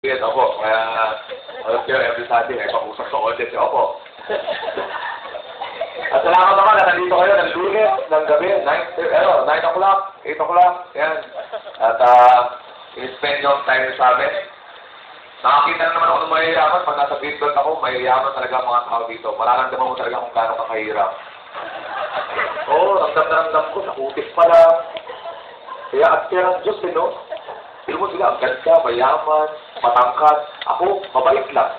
Yes, opo. Kaya, alam kayo, every Sunday, may pag-usap sa audience. Opo. At salamat naman na nandito kayo ng lunes, ng gabi, 9, ano, 9 o'clock, 8 o'clock, yan. At, uh, in-spend yung time sa amin. Nakakita na naman ako ng mayayaman. Pag nasa Billboard ako, mayayaman talaga ang mga tao dito. Mararamdaman mo talaga kung gaano ka kahirap. Oo, oh, ramdam na ramdam ko. Nakutis pala. Kaya at kaya ng Diyos, eh, no? Tignan mo sila, ang ganda, mayaman, matangkad. Ako, mabait lang.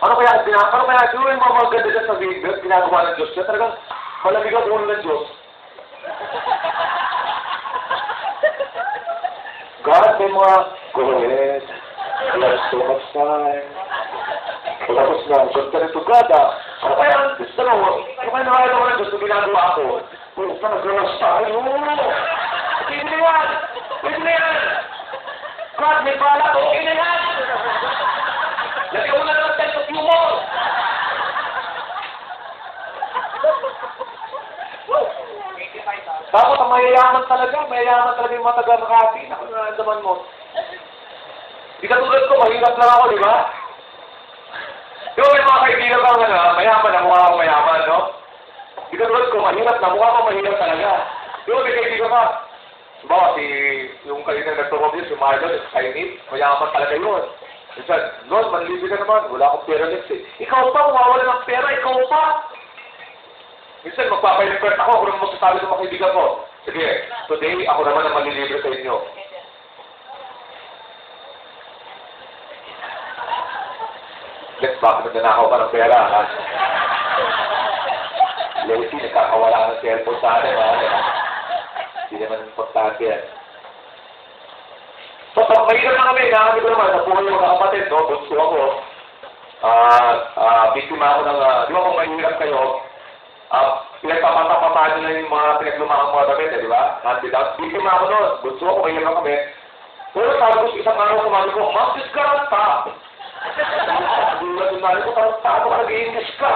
Ano kaya, gina, ano kaya, siguro yung mga mga ganda dyan sa video, ginagawa ng Diyos siya, talagang malamig ang ulo ng Diyos. God, may mga, go ahead, have so much time. Tapos na, Diyos ka rin to God, ah. Ano kaya, ang gusto mo, ano kaya nakaya naman ng Diyos na ginagawa ko? Kung saan nag-galas tayo, pwede na yan, pwede na yan. God, may balat, okay na yan. Lagyan mo na naman tayo sa humor. Dapat ang mayayaman talaga, mayayaman talaga yung matagal na kasi. Ako na naman mo. Di ka tulad ko, mahirap lang ako, di ba? Di ba may mga kaibigan kang ano, mayaman na mukha akong mayaman, no? Di ka tulad ko, mahirap na mukha akong mahirap talaga. Di ba may kaibigan ka? Ba, si, yung kanina nagpapabili, si Marlon, si Kainit, mayaman talaga yun. Minsan, Lord, manlibi ka naman, wala akong pera next eh. Ikaw pa, mawawala ng pera, ikaw pa. Minsan, magpapaimpert ako, ako naman magsasabi ng mga kaibigan ko. Sige, today, ako naman ang malilibre sa inyo. Let's bakit nagnanakaw pa ng pera, ha? Lazy, nagkakawala ka ng cellphone sa akin, ha? Hindi naman importante yan. So, pag mahirap na kami, nakakami ko naman, sa buhay ng mga kapatid, no? Gusto ako. Ah, ah, biktima ako ng, ah, di ba kung mahirap kayo, ah, pinagpapatapataan nyo na yung mga pinaglumakang mga damit, eh, di ba? Antidote. Biktima ako nun. Gusto ako, mahirap kami. Pero sabi ko, isang araw kumabi ko, Ma'am, diskaranta. Yung nari ko, parang tao ka nag-i-English ka.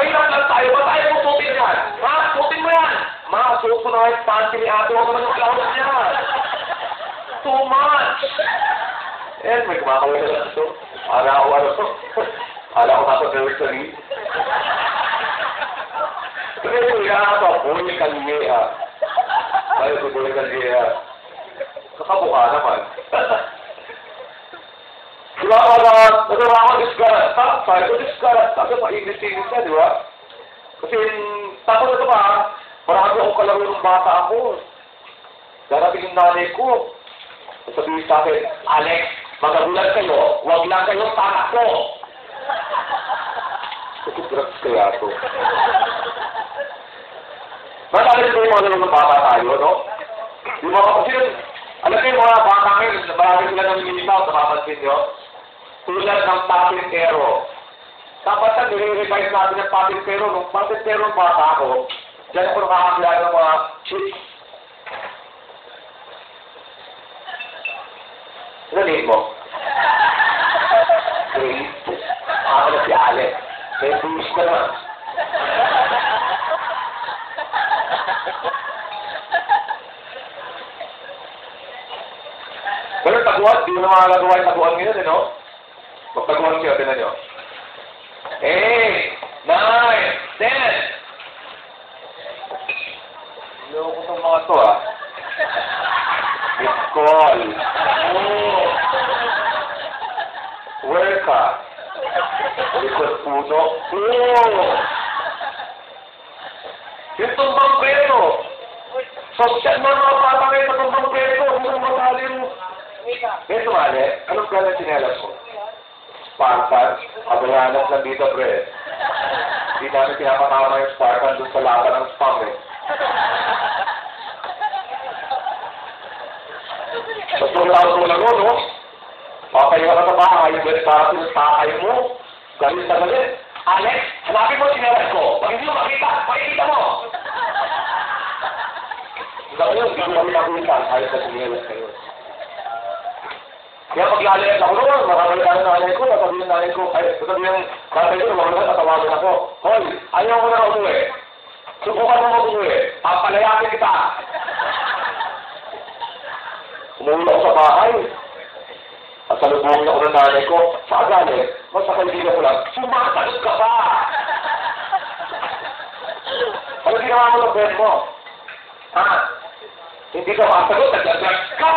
Mahirap lang tayo, ba tayo mo sutin yan? Ha? Sutin mo yan! Ma, ko yung panty ni ate, huwag naman yung cloud niya. Too much! Eh, may kumakawin na lang ito. Ala ako, ano to? Ala ko nasa nursery. Pero ako, buhay kalye ah. Tayo sa buhay kalye ah. Kakabukha naman. Di ba ako na, nagawa ako diskarata, sabi ko diskarata, kasi mainit-init na, di? Kasi, tapos ito pa, marami akong kalaro ng bata ako. Darating yung ko. Sabihin sa akin, Alex, magagulan kayo, huwag lang kayong tatakbo. Ito drugs kaya mga ng bata tayo, no? Yung mga kasi, alam niyo mga bata ngayon, marami sila nyo? Tulad ng patintero. Dapat na nire-revise natin ng patintero. Nung patintero ng bata ako, Diyan ako nakakakilala ng mga chicks. Ano name mo? Grace. Ako na si Alex. May boost ka naman. Pero taguan, di mo na makakagawa yung taguan ngayon, eh, no? Magtaguan siya, tinan nyo. Eight, nine, ten. Loko ng mga to, ah. Miss call. Oh. Where ka? Likod puno. Oh. Tumbang preno. Social na mga ngayon sa tumbang preno. Yung matali mo. Eh, sumali. Anong kala sinelas mo? Spartan. Abayanat lang dito, pre. Hindi namin pinapakama yung Spartan doon sa laban ng spam, eh. Nung tao mo lang no? Papayo ka sa bahay, yung ganit para sinasakay mo. Galit na galit. Alex, hanapin mo sinelas ko. Pag hindi mo makita, makikita mo. Ngayon, hindi mo kami nakita. Ayos na sinelas kayo. Kaya pag lalayas ako noon, makakalitan ng nanay ko, sasabihin ay, sasabihin ng nanay ko, mga tatawagan ako. Hoy, ayaw ko na umuwi. Subukan mo mag-uwi. Papalayakin kita. Umuwi sa bahay. At ng nanay ko, sa galing, mas sa kaibigan ka pa! Ano mo ng friend mo? Ha? Hindi ka makasagot, nagdadrugs ka!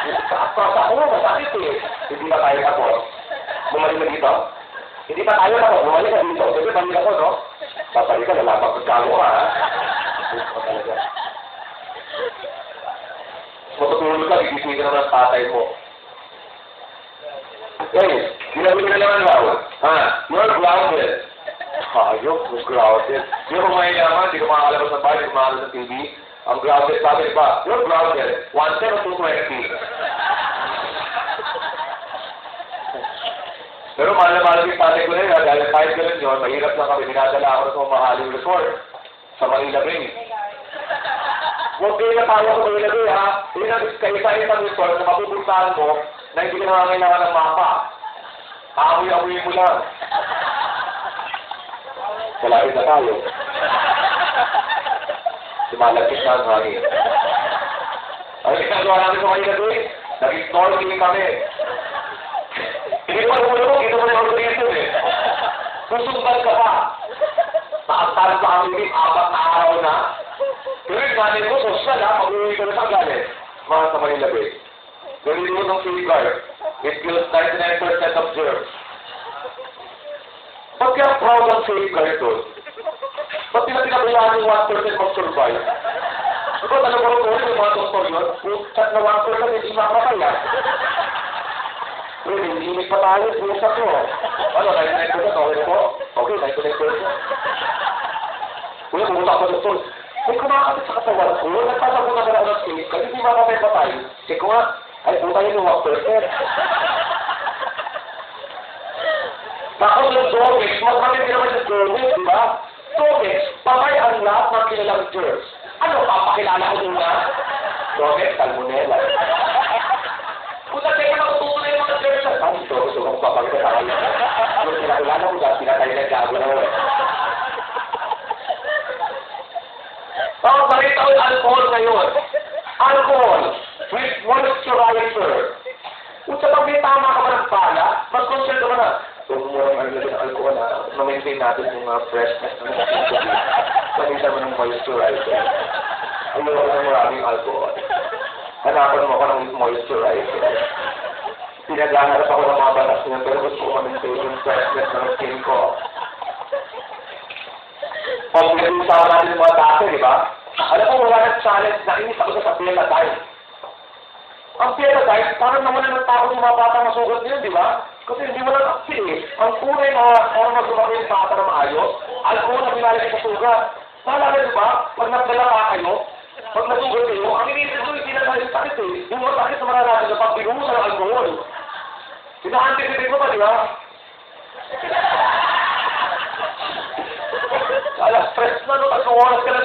Tapos ako, masakit eh. Hindi ba tayo tapos? Bumalik na dito? Hindi pa tayo tapos, bumalik na dito. Kasi balik ako, no? Babalik ka, lalapag pagkago ka, ha? Ko. Matutulog ka, gigising ka naman ng tatay mo. Eh, ginabi ka naman raw. Ha? You're grounded. Hayop, grounded. Yung kung mayayaman, hindi ka makakalabas ng bahay, hindi ka makakalabas ng TV. Ang grounded, sabi ba, you're grounded. 110 o 220. Pero mahal na mahal yung tatay ko na yun, dahil kahit ganun yun, mahirap lang kami, dinadala ako ng mga mahaling resort sa Manila Bay. Huwag kayo na tayo sa Manila Bay, ha? Yun ang kayo sa isang resort na mapupuntahan mo na hindi ka nangangailangan ng mapa. Amoy-amoy mo lang. Malapit na tayo. Lumalagkit na ang hangin. Ang ginagawa namin sa Manila Bay, nag-snorkeling kami. Hindi pa naman ako, hindi naman ako dito eh. Susundan ka pa. Nakasal sa kami apat na araw na. Pero yung ganin mo, social ha, mag-uwi ka na sa ganin. Mga sa Manila Bay. Gawin mo ng safeguard. It kills 99% of germs. Ba't kaya proud ang safeguard doon? Ba't di na pinabayaan yung 1% mag-survive? Diba talaga ko rin yung mga doktor yun? Chat na 1% hindi makakaya. Pero hindi pa tayo, pusa ko. Ano, 99% okay po? Okay, 99%. Kuya, pumunta ako sa doktor. May kumakapit sa katawan ko. Nagtasagot na ako ng space. Kasi hindi makapit pa tayo. Check ko nga. Ay, puta yun yung 1%. Tapos yung Domex, mas matindi naman yung Domex, di ba? Lahat ng kilalang germs. Ano, papakilala ko muna? Domex, salmonella. Teka na kututo na yung mga germs. Ano ito? Gusto kong papakita sa kanya. Ano, pinakilala ko dahil pinatay na gago na eh. Tapos balita ko yung alcohol ngayon. Alcohol with moisturizer. Kung sa pag may tama ka ba ng pala, mas concerned ka na, huwag mo ang ng alcohol na, ma-maintain natin yung uh, freshness ng ating Pagkita mo ng moisturizer. Ayoko na maraming alcohol. Hanapan mo ako ng moisturizer. Pinaghaharap ako ng mga batas niya, pero gusto ko ma-maintain yung freshness ng skin ko. Pag pinag-usawa natin yung mga dati, di ba? Alam mo, wala nang challenge na inis ako sa pila diet. Ang pila diet, parang naman ng tao yung mga bata masugat nila, di ba? Kasi hindi mo lang actually, ang tunay na parang masumaki yung bata na maayos, alcohol na binalagay sa sugat. Naalala di ba? Pag nagdala pa kayo, pag nasugat kayo, ang iniisip ko, hindi na tayo sakit eh. Yung masakit na maranasan na pag binuhusan ng alcohol. Sina-anticipate mo ba, di ba? Alas, stress na no, tatlong oras ka na.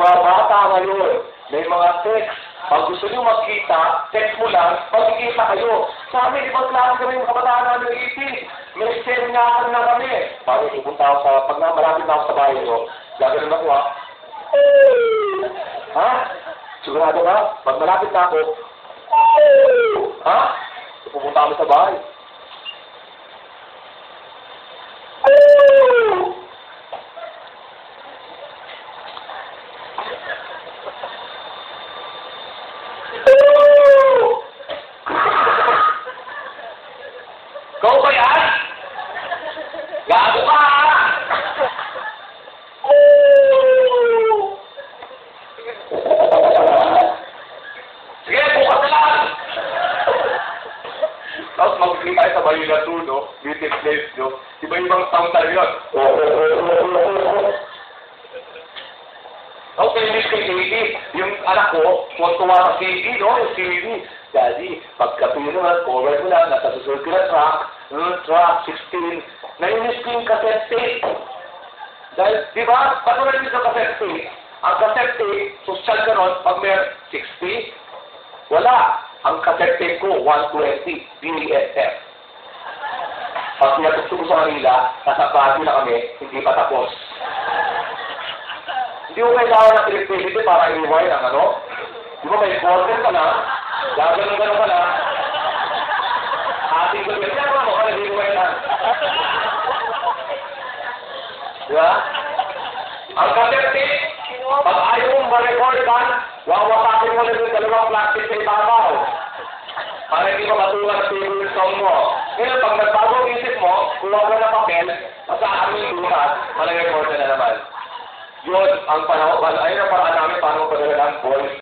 Mga bata ngayon, may mga text. Pag gusto nyo magkita, text mo lang, magkikita kayo. Sa amin, ibang klase kami yung kabataan namin ng 80s. May sernyatan na kami. Paano pupunta ako sa, pag na na ako sa bahay nyo, gagawin ako ha. Ha? Sigurado ka? Pag malapit na ako, ha? Pupunta kami sa bahay. Go ba yan? Gago ka! Sige, bukas na lang! Tapos mag-click tayo sa Manila 2, no? Place, no? Iba-ibang sound tayo yun. Ako kainis kay Katie, yung anak ko, tuwa sa CD, no? Yung CD. Daddy, pagka naman, cover mo lang, nasa susunod ko na track, Hmm, track, 16. Nainis ko yung cassette tape. Dahil, di ba, pag narinig sa cassette tape, ang cassette tape, social ka nun, pag may 60, wala. Ang cassette tape ko, 120, BSF. Pag pinatugtog ko sa kanila, nasa bati na kami, hindi pa tapos. Hindi ko kailangan ng electricity para i-wire ang ano. Di ba may border ka na, gagano'n-gano'n ka na, ating yun, kaya mo ka nag-i-wire na. Di ba? Ang kaserte, pag ayaw mong ma-record ka, wawasakin mo na yung dalawang plastic sa ibabaw. Para hindi mo matuwa sa favorite mo. Ngayon, pag nagbago ang isip mo, kuha ka ng papel, sa aming bukas, malagay mo na naman. Yun ang panahon, ayun ang paraan namin paano padala ng voice